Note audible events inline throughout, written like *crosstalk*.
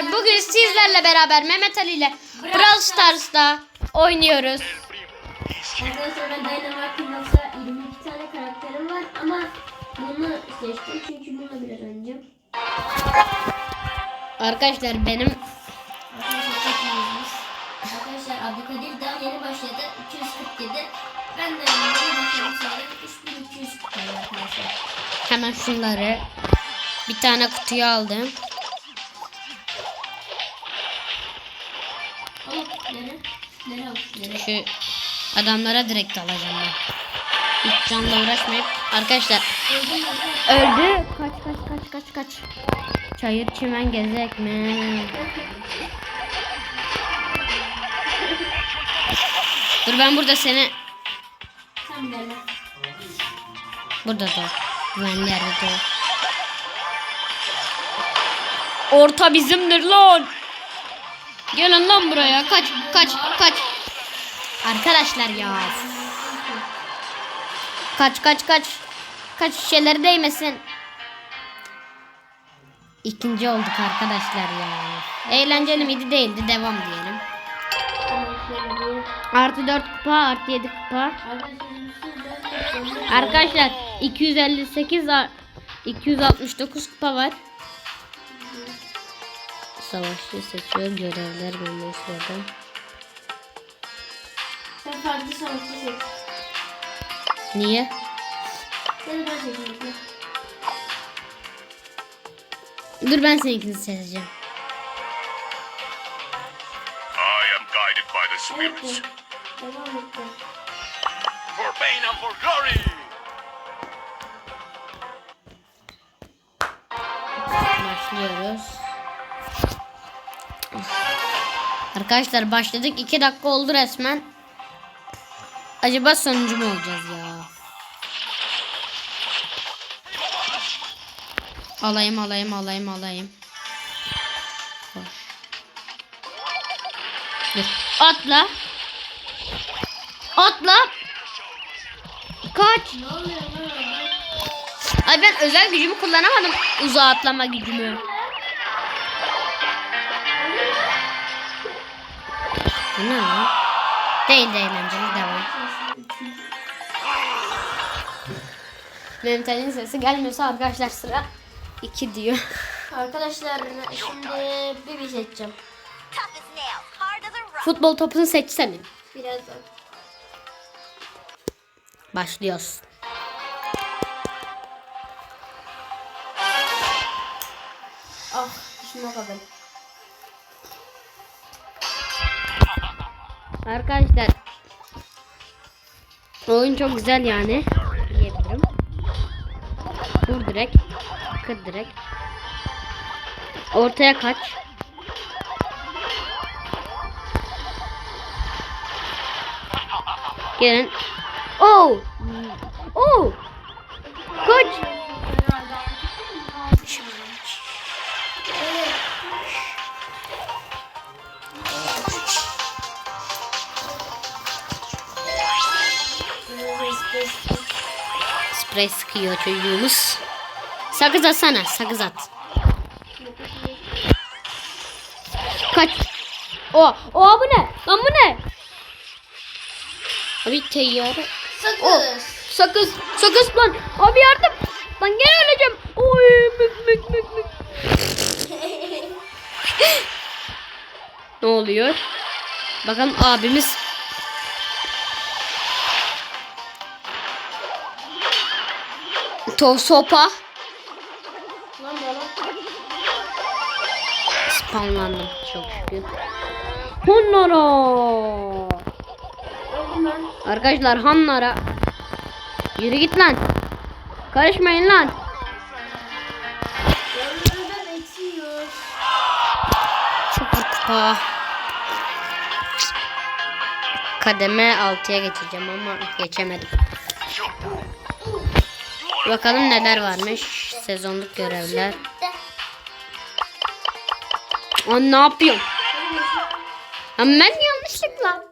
Bugün sizlerle beraber Mehmet Ali ile Brawl Stars'ta oynuyoruz. Arkadaşlar ben Dynamite Pillows'a 22 tane karakterim var ama bunu seçtim çünkü bununla biraz oynayacağım. Arkadaşlar benim Arkadaşlar Abdülkadir daha yeni başladı. 247. Ben de yeni başladım sonra 3200 kupayım arkadaşlar. hemen şunları bir tane kutuya aldım. Şu adamlara direkt alacağım ben. Hiç canla uğraşmayıp arkadaşlar öldü. Kaç kaç kaç kaç kaç. Çayır çimen gezek mi? Dur ben burada seni Sen lan. Burada da. Güvenli yerde de. Orta bizimdir lan. Gelin lan buraya. Kaç kaç kaç. Arkadaşlar ya. Kaç kaç kaç. Kaç şişeleri değmesin. İkinci olduk arkadaşlar ya. Eğlenceli miydi değildi devam diyelim. Artı 4 kupa artı 7 kupa. Arkadaşlar sizden çok Arkadaşlar 258 ar- 269 kupa var. Savaşçı seçiyor görevler menüsünden. Sen farklı savaşçı seç. Niye? Seni ben seçeyim. Dur ben seninkini seçeceğim. I am guided by the spirits. Devam etti. For pain and for glory! Başlıyoruz. Arkadaşlar başladık. 2 dakika oldu resmen. Acaba sonuncu mu olacağız ya? Alayım alayım alayım alayım. Atla. Atla. Kaç. Ay ben özel gücümü kullanamadım. Uzağa atlama gücümü. Bu ne lan? Değil de eğlenceli devam. Mehmet Ali'nin sesi gelmiyorsa arkadaşlar sıra 2 diyor. Arkadaşlar şimdi bir bir seçeceğim. Rock. Futbol topunu seçsene. Birazdan. Başlıyoruz. Ah dişime kadar. Arkadaşlar oyun çok güzel yani diyebilirim. Vur direkt. Kır direkt. Ortaya kaç. Gelin. Oh! Sprey sıkıyor çocuğumuz. Sakız atsana. Sakız at. Kaç. O, o bu ne? Lan bu ne? Abi teyyare. O, Sakız. sakız. Sakız lan. Abi yardım. Lan gene öleceğim. Oy mük mük mük mük. *laughs* ne oluyor? Bakalım abimiz To sopa. Lan bana. Spamlandım çok şükür. Ben. Arkadaşlar Hannara. Yürü git lan. Karışmayın lan. Kupa. Kademe 6'ya geçeceğim ama geçemedim. Bakalım neler varmış. Sezonluk görevler. Lan ne yapıyorsun? Ama ben yanlışlıkla.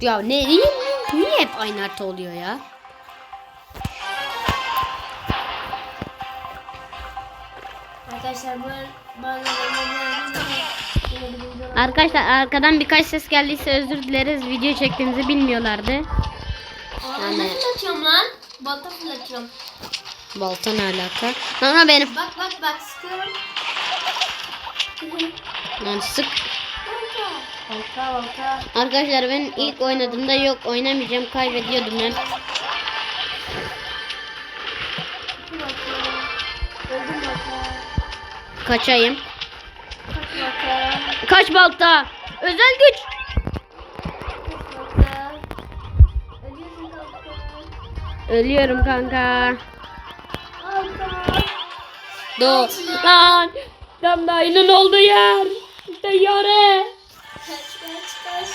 Ya ne niye, niye hep aynı harita oluyor ya? Arkadaşlar bu Arkadaşlar arkadan birkaç ses geldiyse özür dileriz. Video çektiğimizi bilmiyorlardı. Yani- ne fırlatıyorum lan? Balta fırlatıyorum. Balta ne alaka? Lan benim. Bak bak bak sıkıyorum. Lan sık. Balta balta. Arkadaşlar ben ilk oynadığımda yok oynamayacağım kaybediyordum ben. Balta. Balta. Kaçayım. Kaç balta. Kaç balta. Özel güç. Ölüyorum kanka. Do. Lan. Tam da ayının olduğu yer. Yare. Kaç kaç kaç.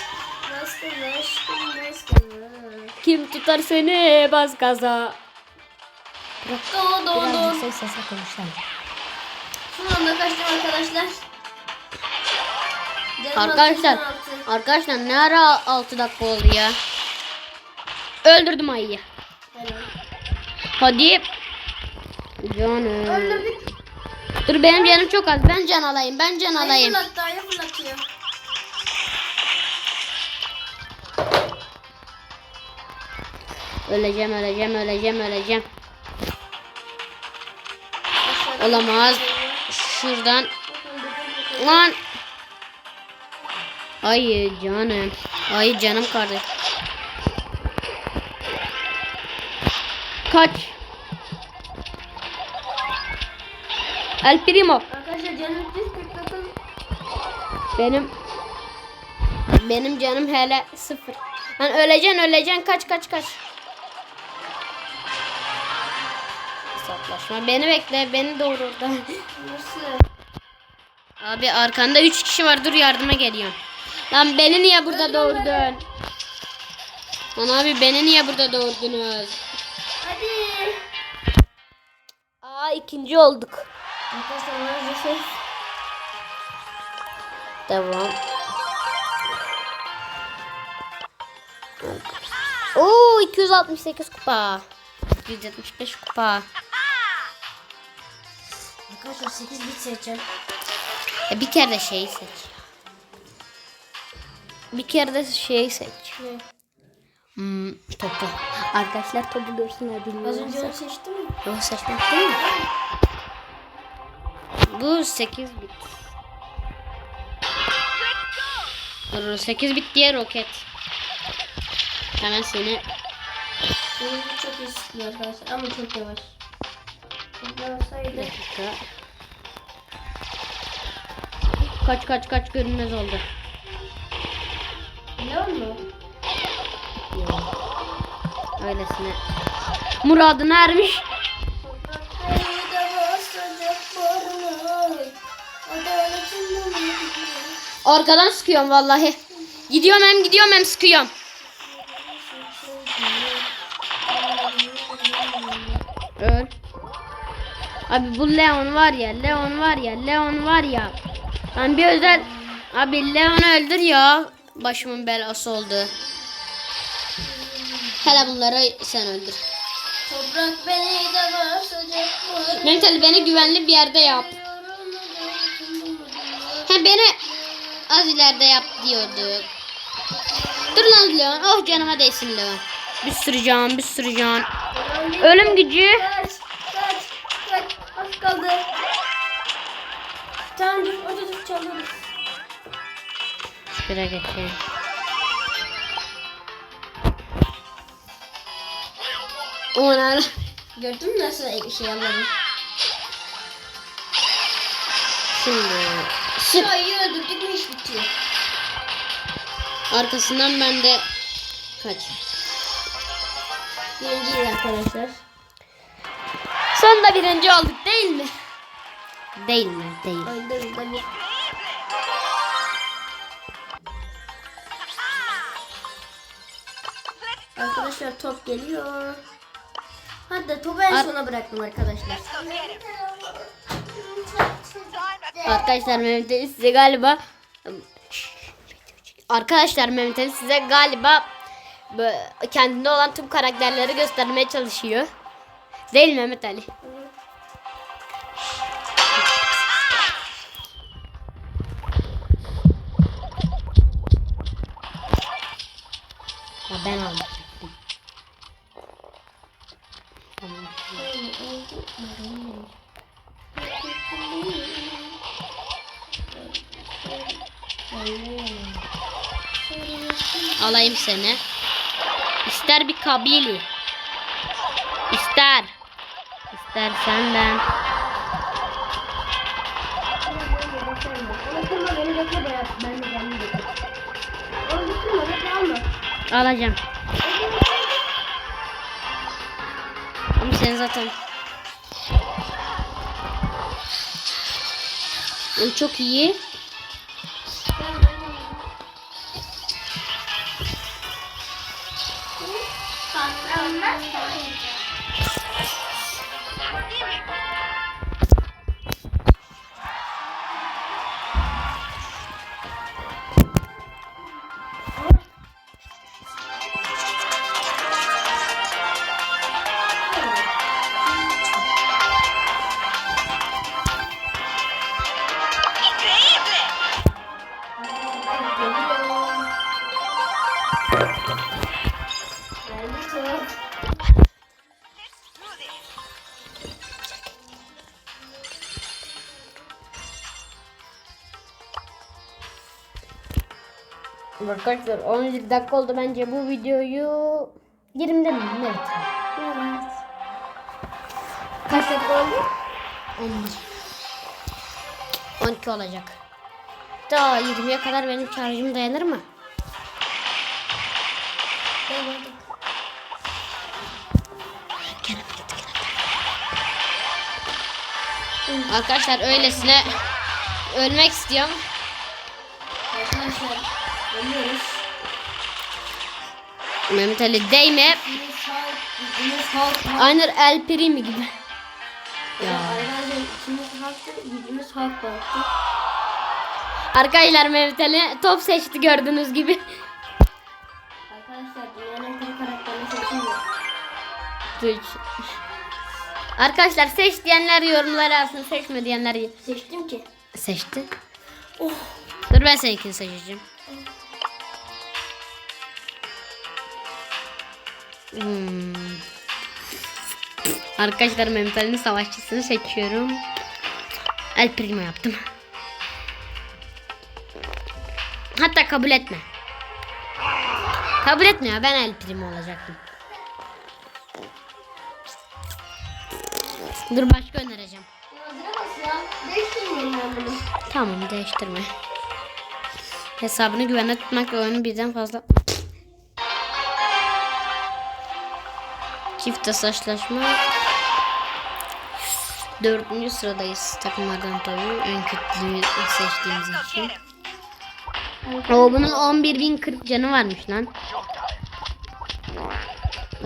Baskın aşkım baskın. Kim tutar seni bas gaza. Do do do. Yüksek sesle konuşalım. Son anda kaçtım arkadaşlar. Canım Arkadaşlar, arkadaşlar ne ara 6 dakika oldu ya? Öldürdüm ayıyı. Hadi. Canım. Öldürdük. Dur benim canım çok az. Ben can alayım. Ben can Ayı alayım. fırlattı, ayı fırlatıyor. Öleceğim, öleceğim, öleceğim, öleceğim. Olamaz. Şuradan. Lan. Ay canım. Ay canım kardeş. Kaç. El Primo. Arkadaşlar canım 149. Benim benim canım hele sıfır. Lan öleceksin öleceksin kaç kaç kaç. Hesaplaşma. Beni bekle beni doğur orada. Nasıl? Abi arkanda 3 kişi var dur yardıma geliyorum. Lan beni niye burada doğurdun? Lan abi beni niye burada doğurdunuz? Hadi. Aa ikinci olduk. Arkadaşlar maalesef. Devam. Oo 268 kupa. 275 kupa. Arkadaşlar 8 bit seçeceğim. E bir kere de şeyi seç. Bir kere de şeyi seç. Ne? Hmm, topu. Arkadaşlar topu görsünler Az bilmiyorum. önce onu seçtim mi? Yok seçmek değil mi? Bu 8 bit. Dur 8 bit diye roket. Hemen seni Benim bu çok iyi sıkıyor arkadaşlar ama çok yavaş. Bir dakika. Kaç kaç kaç görünmez oldu. Biliyor musun? Öylesine. Muradına ermiş. Arkadan sıkıyorum vallahi. Gidiyorum hem gidiyorum hem sıkıyorum. Öl. Abi bu Leon var ya, Leon var ya, Leon var ya. Ben bir özel... Abi Leon öldür ya. Başımın belası oldu. Hele bunları sen öldür. Toprak beni de basacak Mental beni güvenli bir yerde yap. He beni az ileride yap diyordu. Dur lan Leon. Oh canıma değsin Leon. Bir sürü can, bir sürü can. Ölüm gücü. Kaç, kaç, kaç. Az kaldı. Tamam dur, hadi dur çalıyoruz. Şuraya geçeyim. Ona Gördün mü nasıl şey yapmadım? şimdi Şu sık ayıyı öldürdük mü iş bitiyor. arkasından ben de kaç. Birinciyiz arkadaşlar. Sonunda birinci olduk değil mi? Değil mi? Değil. Öldürdüm tabii. Arkadaşlar top geliyor. Hadi de topu en Ar sona bıraktım arkadaşlar. Arkadaşlar Mehmet Ali size galiba Arkadaşlar Mehmet Ali size galiba kendinde olan tüm karakterleri göstermeye çalışıyor. Değil mi Mehmet Ali? Ben aldım. Alayım seni. İster bir kabili. İster. İster senden. Alacağım. Ama sen zaten O çok iyi. Oh. *laughs* Arkadaşlar 11 dakika oldu bence bu videoyu 20'de mi? Evet. Evet. Kaç dakika oldu? 11. 12 olacak. Daha 20'ye kadar benim şarjım dayanır mı? Arkadaşlar öylesine ölmek istiyorum. Arkadaşlar ölüyoruz. Mehmet Ali değme. Aynı El Primi gibi. Ya. Arkadaşlar Mehmet Ali top seçti gördüğünüz gibi. Arkadaşlar dünyanın karakterini. Arkadaşlar seç diyenler yorumlara yazsın. Seçme diyenler Seçtim ki. seçti. Oh. Dur ben seninkini seçeceğim. Hmm. Arkadaşlar Mehmet Ali'nin savaşçısını seçiyorum. El Primo yaptım. Hatta kabul etme. Kabul etme ya ben El Primo olacaktım. Dur başka önereceğim. Tamam değiştirme. Hesabını güvende tutmak oyunu birden fazla Çift tasaşlaşma Dördüncü sıradayız takımlardan tabii en kötüyü seçtiğimiz için. O bunun 11.040 canı varmış lan.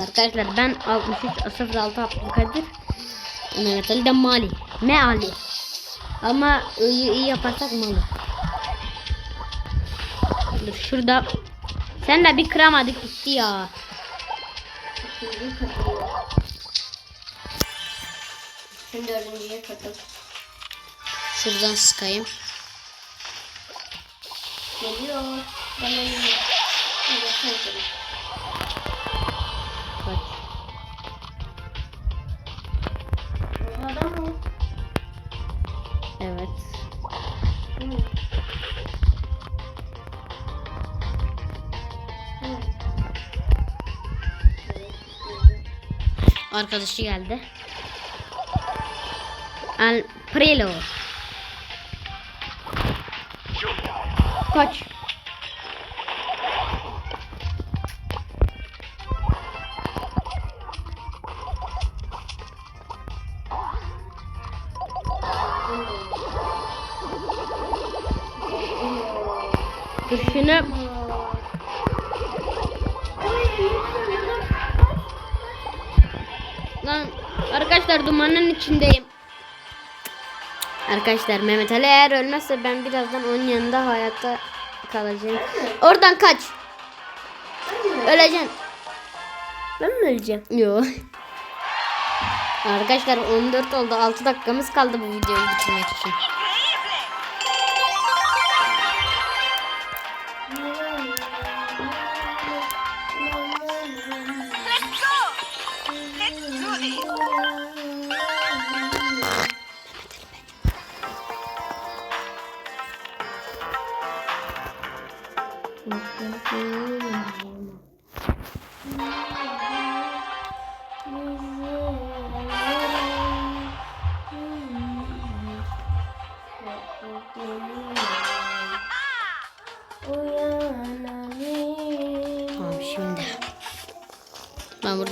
Arkadaşlar ben 63 06 Abdülkadir Mehmet Ali de Mali. Meali. Ama iyi, iyi yaparsak malı. Dur şurada. Sen de bir kıramadık gitti ya. İkinci katılıyor. Şimdi dördüncüye katıl. Şuradan sıkayım. Geliyor. Bana geliyor. Evet, sen Arkadaşı geldi. Al Prelo. Kaç. İçindeyim. Arkadaşlar Mehmet Ali eğer ölmezse ben birazdan onun yanında hayatta kalacağım. Oradan kaç. Öleceksin. Ben mi öleceğim? Yo. *laughs* Arkadaşlar 14 oldu. 6 dakikamız kaldı bu videoyu bitirmek için.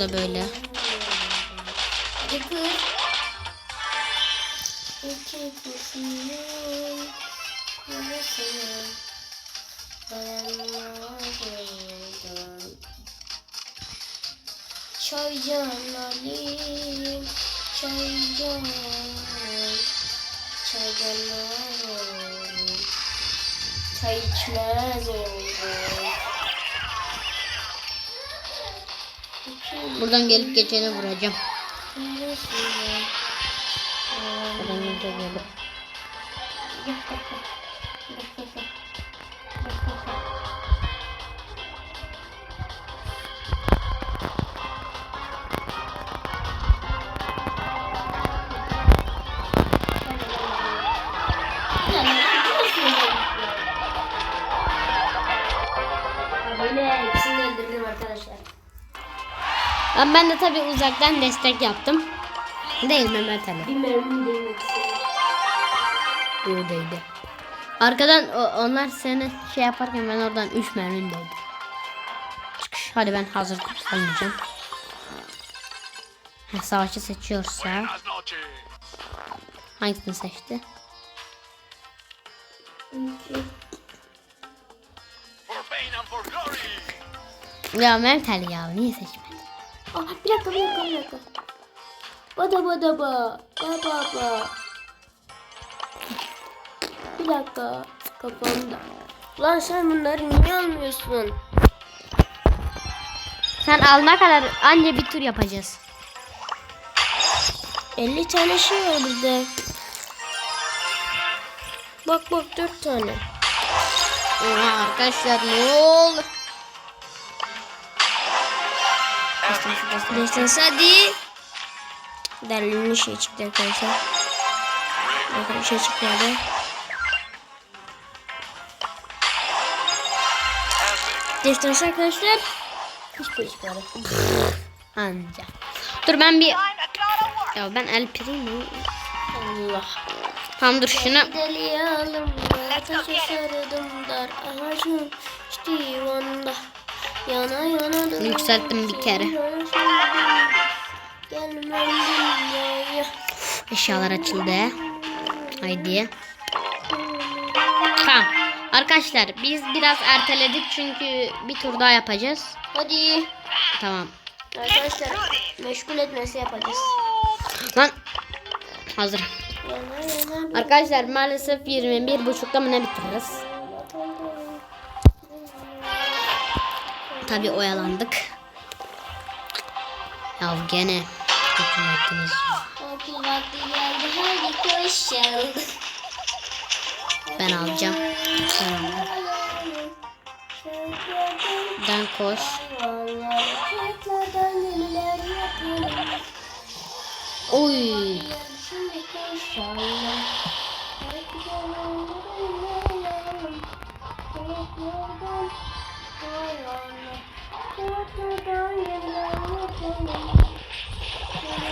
Burada böyle. Çay içmez oldum. Buradan gelip geçeni vuracağım. Buradan gelip gelip. Böyle Ben, ben de tabii uzaktan destek yaptım. Değil Mehmet Ali. Bir mermi değmek istedim. Buradaydı. Arkadan onlar seni şey yaparken ben oradan 3 mermim değdi. Çıkış. Hadi ben hazır almayacağım. Ha, savaşçı seçiyorsa hangisini seçti? Ya Mehmet Ali ya niye seçmedin? Ah bir dakika bir dakika bir dakika. Bada bada ba. Ba ba ba. Bir dakika. Kafamda. Lan sen bunları niye almıyorsun? Sen alana kadar anca bir tur yapacağız. 50 tane şey var burada. Bak bak 4 tane. Oha, arkadaşlar ne oldu? Destansı hadi. Derlimli şey çıktı arkadaşlar. Bakın bir şey çıkmadı. Destansı arkadaşlar. Hiç şey çıkmadı. Anca. Dur ben bir ya ben El Primo. Allah. Tamam dur şunu Deli alımda taşa sarıldım dar ağacın divanda yana yana dön- Yükselttim bir kere. Gelmem dünyaya eşyalar açıldı. Haydi. Tamam. Arkadaşlar biz biraz erteledik çünkü bir tur daha yapacağız. Hadi Tamam. arkadaşlar meşgul etmesi yapacağız. Lan hazır. Yana yana Arkadaşlar maalesef 21.30'da mı ne bitiririz? Tabi oyalandık. Ya gene. Okul vakti geldi hadi koşalım. Ben alacağım. Ben koş. Oy.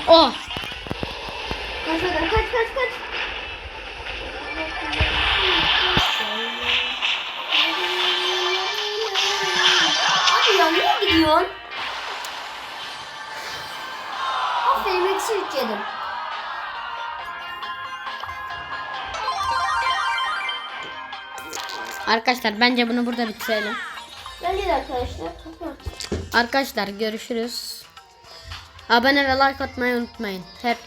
Oh. Kaç kaç kaç kaç kaç. Abi ya nereye gidiyorsun? Aferin eksi üç yedim. Arkadaşlar bence bunu burada bitirelim. De arkadaşlar. Arkadaşlar görüşürüz. Abone ve like atmayı unutmayın. Hep